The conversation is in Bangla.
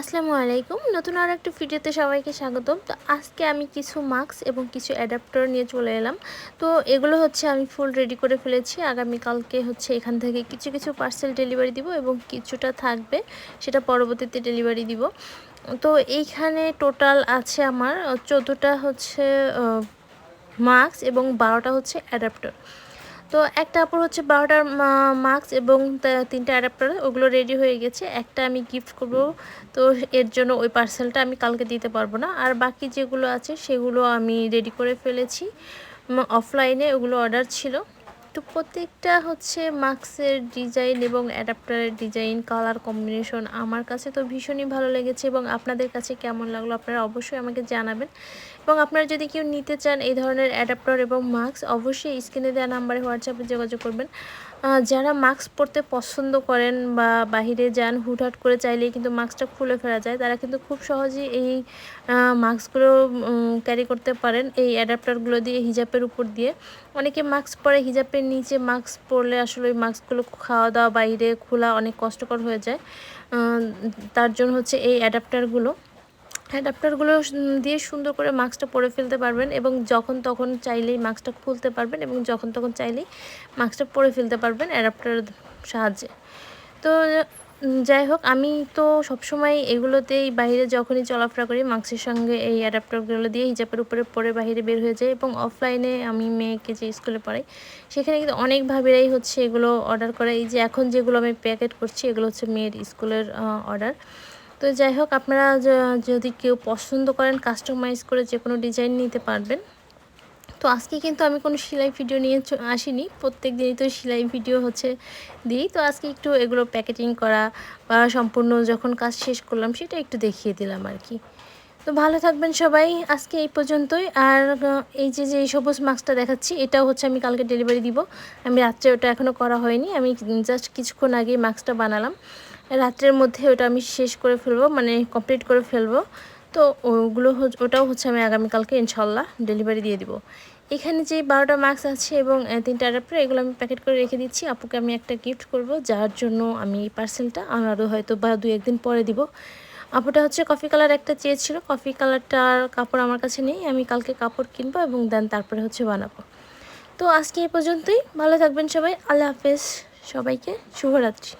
আসসালামু আলাইকুম। নতুন আর একটা ভিডিওতে সবাইকে স্বাগতম। তো আজকে আমি কিছু মাস্ক এবং কিছু অ্যাডাপ্টার নিয়ে চলে এলাম। তো এগুলো হচ্ছে আমি ফুল রেডি করে ফেলেছি। আগামীকালকে হচ্ছে এখান থেকে কিছু কিছু পার্সেল ডেলিভারি দিব এবং কিছুটা থাকবে সেটা পরবর্তীতে ডেলিভারি দিব। তো এইখানে টোটাল আছে আমার, চোদ্দোটা হচ্ছে মাস্ক এবং বারোটা হচ্ছে অ্যাডাপ্টার। তো একটা আপুর হচ্ছে বারোটার মাস্ক এবং তিনটা অ্যাডাপ্টার ওগুলো রেডি হয়ে গেছে। একটা আমি গিফট করব, তো এর জন্য ওই পার্সেলটা আমি কালকে দিতে পারব না। আর বাকি যেগুলো আছে, সেগুলো আমি রেডি করে ফেলেছি। অফলাইনে ওগুলো অর্ডার ছিল। তো প্রত্যেকটা হচ্ছে মাস্কের ডিজাইন এবং অ্যাডাপ্টারের ডিজাইন, কালার কম্বিনেশন আমার কাছে তো ভীষণই ভালো লেগেছে এবং আপনাদের কাছে কেমন লাগল আপনারা অবশ্যই আমাকে জানাবেন। এবং আপনারা যদি কেউ নিতে চান এই ধরনের অ্যাডাপ্টার এবং মাস্ক, অবশ্যই স্ক্রিনে দেওয়া নাম্বারে হোয়াটসঅ্যাপে যোগাযোগ করবেন। যারা মাস্ক পরতে পছন্দ করেন বা বাহিরে যান, হুটহাট করে চাইলেই কিন্তু মাস্কটা খুলে ফেলা যায়। তারা কিন্তু খুব সহজেই এই মাস্কগুলো ক্যারি করতে পারেন। এই অ্যাডাপ্টারগুলো দিয়ে হিজাবের উপর দিয়ে। অনেকে মাস্ক পরে হিজাবের নিচে মাস্ক পরলে আসলে ওই মাস্কগুলো খাওয়া দাওয়া বাইরে খোলা অনেক কষ্টকর হয়ে যায়। তার জন্য হচ্ছে এই অ্যাডাপ্টারগুলো। অ্যাডাপ্টারগুলো দিয়ে সুন্দর করে মাস্কটা পরে ফেলতে পারবেন এবং যখন তখন চাইলেই মাস্কটা খুলতে পারবেন এবং যখন তখন চাইলেই মাস্কটা পরে ফেলতে পারবেন অ্যাডাপ্টারের সাহায্যে। তো যাই হোক, আমি তো সবসময় এগুলোতেই বাইরে যখনই চলাফেরা করি মাস্কের সঙ্গে এই অ্যাডাপ্টারগুলো দিয়ে হিজাবের উপরে পরে বাইরে বের হয়ে যায় এবং অফলাইনে আমি মেয়েকে যে স্কুলে পড়াই, সেখানে কিন্তু অনেক ভাবেরাই হচ্ছে এগুলো অর্ডার করে। এই যে এখন যেগুলো আমি প্যাকেট করছি, এগুলো হচ্ছে মেয়ের স্কুলের অর্ডার তো যাই হোক, আপনারা যদি কেউ পছন্দ করেন কাস্টমাইজ করে যে কোনো ডিজাইন নিতে পারবেন। তো আজকে কিন্তু আমি কোনো সেলাই ভিডিও নিয়ে আসিনি। প্রত্যেক দিনই তো সেলাই ভিডিও হচ্ছে দিই। তো আজকে একটু এগুলো প্যাকেটিং করা বা সম্পূর্ণ যখন কাজ শেষ করলাম সেটা একটু দেখিয়ে দিলাম আর কি। তো ভালো থাকবেন সবাই। আজকে এই পর্যন্তই। আর এই যে যে সবুজ মাস্কটা দেখাচ্ছি, এটাও হচ্ছে আমি কালকে ডেলিভারি দিব। আমি রাত্রে ওটা এখনও করা হয়নি। আমি জাস্ট কিছুক্ষণ আগে মাস্কটা বানালাম। রাত্রের মধ্যে ওটা আমি শেষ করে ফেলব মানে কমপ্লিট করে ফেলব। তো ওগুলো ওটাও হচ্ছে আমি আগামীকালকে ইনশাল্লাহ ডেলিভারি দিয়ে দিব। এখানে যে বারোটা মাস্ক আছে এবং তিনটা অ্যাডাপ্টার এগুলো আমি প্যাকেট করে রেখে দিচ্ছি। আপুকে আমি একটা গিফট করব, যার জন্য আমি এই পার্সেলটা আরও হয়তো বা দু একদিন পরে দিব। আপুটা হচ্ছে কফি কালার একটা চেয়েছিল, কফি কালারটার কাপড় আমার কাছে নেই, আমি কালকে কাপড় কিনবো এবং দেন তারপরে হচ্ছে বানাবো। তো আজকে এই পর্যন্তই, ভালো থাকবেন সবাই, আল্লাহ হাফেজ, সবাইকে শুভরাত্রি।